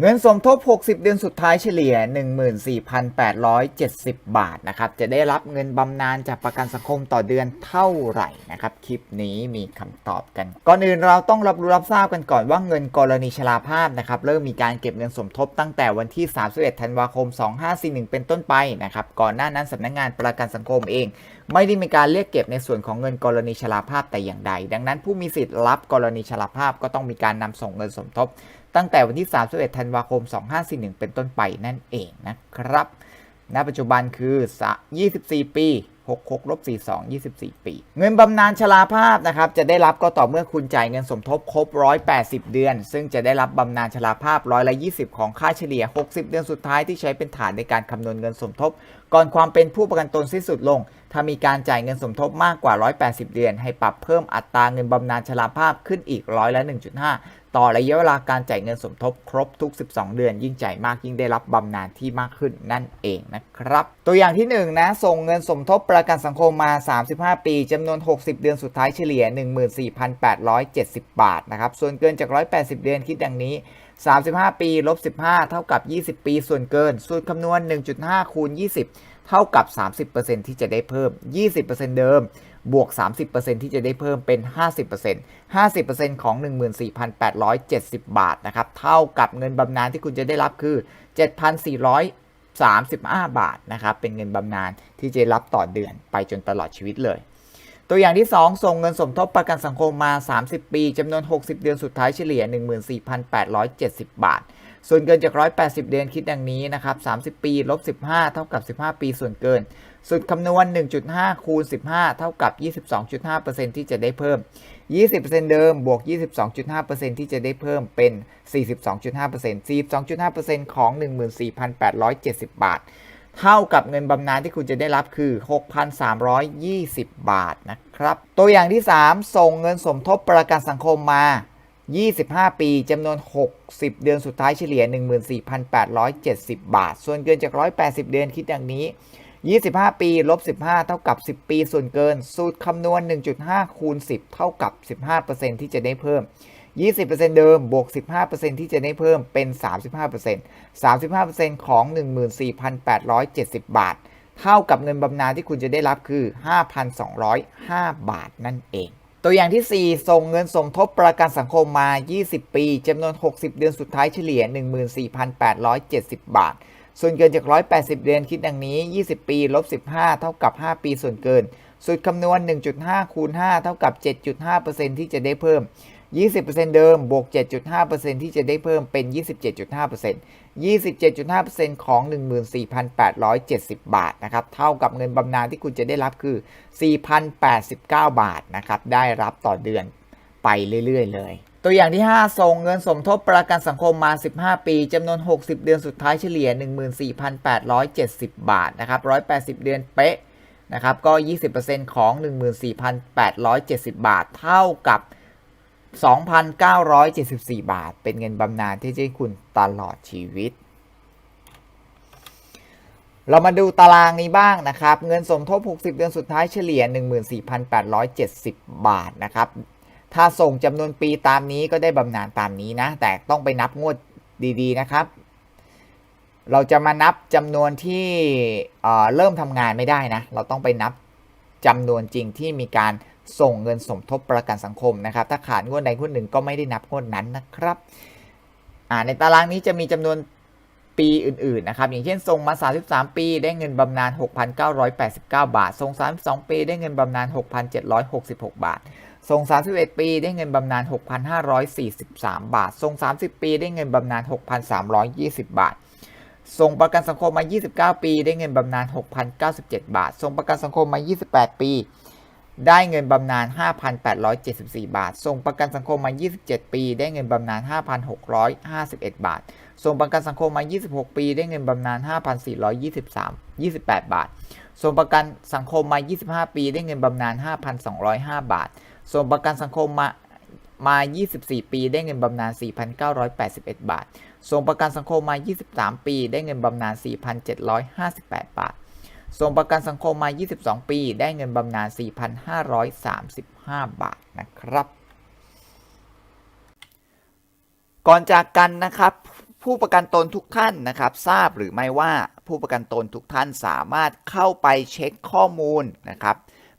เงินสมทบ 60 เดือนสุดท้ายเฉลี่ย 14,870 บาทนะครับ จะได้รับเงินบำนาญจากประกันสังคมต่อเดือนเท่าไหร่นะครับ คลิปนี้มีคำตอบกัน ก่อนอื่นเราต้องรับรู้รับทราบกันก่อนว่าเงินกรณีชราภาพนะครับ เริ่มมีการเก็บเงินสมทบตั้งแต่วันที่ 31 ธันวาคม 2541 เป็นต้นไปนะครับ ก่อนหน้านั้นสำนักงานประกันสังคมเอง ไม่ได้มีการเรียกเก็บในส่วนของเงินกรณีชราภาพแต่อย่างใด ดังนั้นผู้มีสิทธิ์รับกรณีชราภาพก็ต้องมีการนำส่งเงินสมทบ ตั้งแต่วันที่ 31 ธันวาคม 2541 เป็นต้นไปนั่นเองนะครับ ณ ปัจจุบันคือ 24 ปี 66ลบ42 24 ปี เงินบำนาญชราภาพนะครับ จะได้รับก็ต่อเมื่อคุณจ่ายเงินสมทบครบ 180 เดือน ซึ่งจะได้รับบำนาญชราภาพร้อยละ20 ของค่าเฉลี่ย 60 เดือนสุดท้ายที่ใช้เป็นฐานในการคำนวณเงินสมทบ ก่อนความเป็นผู้ประกันตนสิ้นสุดลง ถ้ามีการจ่ายเงินสมทบมากกว่า 180 เดือน ให้ปรับเพิ่มอัตราเงินบำนาญชราภาพขึ้นอีกร้อยละ1.5 ต่อระยะเวลาการจ่ายเงินสมทบครบทุก 12 เดือน ยิ่งจ่ายมากยิ่งได้รับบำนาญที่มากขึ้นนั่นเองนะครับ ตัวอย่างที่1นนะส่งเงินสมทบประกันสังคมมา 35 ปีจำนวน 60 เดือนสุดท้ายเฉลี่ย 14,870 บาทนะครับส่วนเกินจาก 180 เดือนคิดดังนี้ 35 ปี ลบ 15 เท่ากับ 20 ปี ส่วนเกิน สูตรคำนวณ 1.5 คูณ 20 เท่ากับ 30%ที่จะได้เพิ่ม 20%เดิม บวก 30%ที่จะได้เพิ่มเป็น 50% 50%ของ 14,870 บาท นะครับ เท่ากับเงินบำนาญที่คุณจะได้รับคือ 7,435 บาท นะครับ เป็นเงินบำนาญที่จะรับต่อเดือนไปจนตลอดชีวิตเลย ตัวอย่างที่ 2 ส่งเงินสมทบประกันสังคมมา 30 ปีจำนวน 60 เดือนสุดท้ายเฉลี่ย 14,870 บาท ส่วนเกินจาก 180 เดือนคิดดังนี้นะครับ 30 ปีลบ 15 เท่ากับ 15 ปีส่วนเกิน สุดคำนวณ 1.5 คูณ 15 เท่ากับ 22.5%ที่จะได้เพิ่ม 20%เดิมบวก 22.5%ที่จะได้เพิ่มเป็น 42.5% 42.5%ของ 14,870 บาท เท่ากับเงินบำนาญที่คุณจะได้รับคือ 6,320 บาทนะครับ ตัวอย่างที่ 3 ส่งเงินสมทบประกันสังคมมา 25 ปีจำนวน 60 เดือนสุดท้ายเฉลี่ย 14,870 บาท ส่วนเกินจาก 180 เดือนคิดดังนี้ 25 ปีลบ15 เท่ากับ 10 ปี ส่วนเกิน สูตรคำนวณ 1.5 คูณ 10 เท่ากับ 15%ที่จะได้เพิ่ม 20%เดิม บวก 15%ที่จะได้เพิ่มเป็น 35% 35%ของ 14,870 บาท เท่ากับเงินบำนาญที่คุณจะได้รับคือ 5,205 บาทนั่นเอง ตัวอย่างที่ 4 ส่งเงินสมทบประกันสังคมมา 20 ปีจำนวน 60 เดือนสุดท้ายเฉลี่ย 14,870 บาท ส่วนเกินจาก 180 เดือนคิดดังนี้ 20 ปีลบ15 เท่ากับ 5 ปีส่วนเกิน สูตรคำนวณ 1.5 คูณ 5 เท่ากับ 7.5%ที่จะได้เพิ่ม 20%เดิมบวก 7.5%ที่จะได้เพิ่มเป็น 27.5% 27.5%ของ 14,870 บาทนะครับ เท่ากับเงินบำนาญที่คุณจะได้รับคือ 4,089 บาทนะครับ ได้รับต่อเดือนไปเรื่อย ๆ เลย ตัวอย่างที่ 5 ส่งเงินสมทบประกันสังคมมา 15 ปีจำนวน 60 เดือนสุดท้ายเฉลี่ย 14,870 บาทนะครับ 180 เดือนเป๊ะนะครับ ก็ 20%ของ 14,870 บาท เท่ากับ 2,974 บาท เป็นเงินบำนาญที่จะให้คุณตลอดชีวิต เรามาดูตารางนี้บ้างนะครับ เงินสมทบ 60 เดือนสุดท้ายเฉลี่ย 14,870 บาทนะครับ ถ้าส่งจำนวนปีตามนี้ก็ได้บำนาญตามนี้นะ แต่ต้องไปนับงวดดีๆนะครับ เราจะมานับจำนวนที่เเริ่มทำงานไม่ได้นะ เราต้องไปนับจำนวนจริงที่มีการ ส่งเงินสมทบประกันสังคมนะครับ ถ้าขาดงวดใดงวดหนึ่งก็ไม่ได้นับงวดนั้นนะครับในตารางนี้จะมีจำนวนปีอื่นๆนะครับอย่างเช่นส่งมา 33 ปีได้เงินบำนาญ 6,989 บาทส่ง32 ปีได้เงินบำนาญ 6,766 บาทส่ง31 ปีได้เงินบำนาญ 6,543 บาทส่ง30 ปีได้เงินบำนาญ 6,320 บาทส่งประกันสังคมมา 29 ปีได้เงินบำนาญ 6,097 บาทส่งประกันสังคมมา 28 ปี ได้เงินบำนาญ 5,874 บาท ส่งประกันสังคมมา 27 ปี ได้เงินบำนาญ 5,651 บาท ส่งประกันสังคมมา 26 ปี ได้เงินบำนาญ 5,423 28 บาท ส่งประกันสังคมมา 25 ปี ได้เงินบำนาญ 5,205 บาท ส่งประกันสังคมมามา 24 ปี ได้เงินบำนาญ 4,981 บาท ส่งประกันสังคมมา 23 ปี ได้เงินบำนาญ 4,758 บาท ส่งประกันสังคมมา 22 ปี ได้เงินบำนาญ 4,535 บาทนะครับ ก่อนจากกันนะครับ ผู้ประกันตนทุกท่านนะครับ ทราบหรือไม่ว่าผู้ประกันตนทุกท่านสามารถเข้าไปเช็คข้อมูลนะครับ